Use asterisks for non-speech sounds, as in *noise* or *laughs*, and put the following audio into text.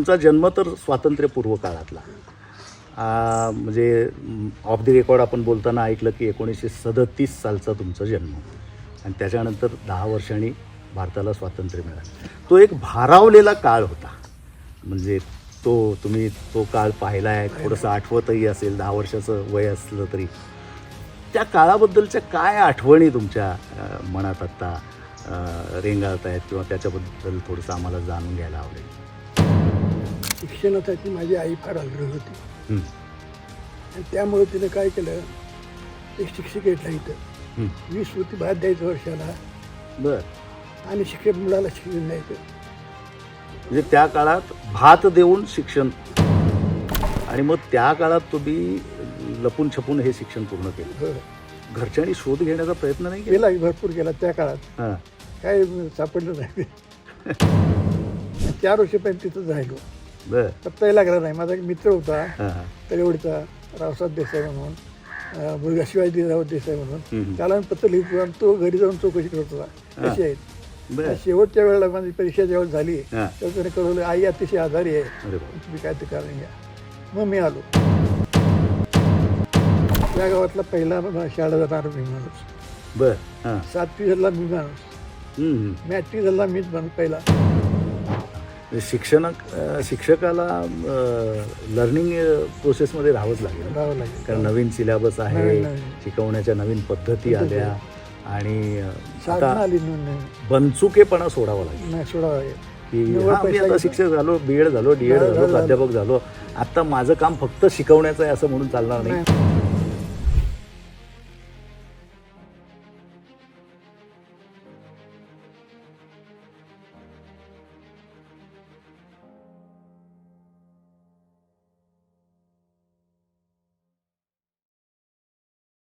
तुमचा जन्म तर स्वातंत्र्यपूर्व काळातला. म्हणजे ऑफ द रेकॉर्ड आपण बोलताना ऐकलं की एकोणीसशे सदतीस सालचा तुमचा जन्म. आणि त्याच्यानंतर दहा वर्षांनी भारताला स्वातंत्र्य मिळालं. तो एक भारावलेला काळ होता. म्हणजे तो तुम्ही तो काळ पाहिला आहे थोडंसं आठवतही असेल दहा वर्षाचं वय असलं तरी. त्या काळाबद्दलच्या काय आठवणी तुमच्या मनात आत्ता रेंगाळत आहेत किंवा त्याच्याबद्दल थोडंसं आम्हाला जाणून घ्यायला आवडेल? शिक्षणासाठी माझी आई फार आग्रह होती. हं, आणि त्यामुळे तिने काय केलं एक शिक्षक घेतला इथं हं. वीस होती भात द्यायचं वर्षाला. बरं. आणि शिक्षक मुलाला शिक्षण द्यायचं. म्हणजे त्या काळात भात देऊन शिक्षण. आणि मग त्या काळात तुम्ही लपून छपून हे शिक्षण पूर्ण केलं. हो. घरच्यांनी शोध घेण्याचा प्रयत्न नाही केला? केला भरपूर केला त्या काळात. हां. काय सापडलं नाही. *laughs* चार वर्षापर्यंत तिथं राहिलो. बरं. पत्ताही लागला नाही. माझा एक मित्र होता हां तळेवडीचा रावसाहेब देसाई म्हणून अं, मुलगा शिवाजी राव देसाई म्हणून. त्याला मी पत्र लिहितो आणि तो घरी जाऊन चौकशी करत होता. कशी आहेत बरं. शेवटच्या वेळेला माझी परीक्षा जेव्हा झाली हां. तेव्हा त्याने कळवलं आई अतिशय आजारी आहे. अरे तुम्ही काय ते कारण घ्या. मग मी आलो. त्या गावातला पहिला शाळा जाणार मी माणूस. बरं हां. सातवी झाला मी माणूस. मॅट्रिक झाला मीच माणूस पहिला. शिक्षण शिक्षकाला लर्निंग प्रोसेसमध्ये राहावंच लागेल राहावं लागेल कारण नवीन सिलेबस आहे नवीन- नवीन. शिकवण्याच्या नवीन पद्धती आल्या आणि अ, साधना आता आली नवीन बनचुकेपणा सोडावा लागेल नाही सोडावं लागेल की निव्वळ हा, मी पैसा आता घेतो. शिक्षक झालो बी एड झालो डी एड झालं, झालो झालं. प्राध्यापक झालो आता माझं काम फक्त शिकवण्याचं आहे असं म्हणून चालणार नाही नाही.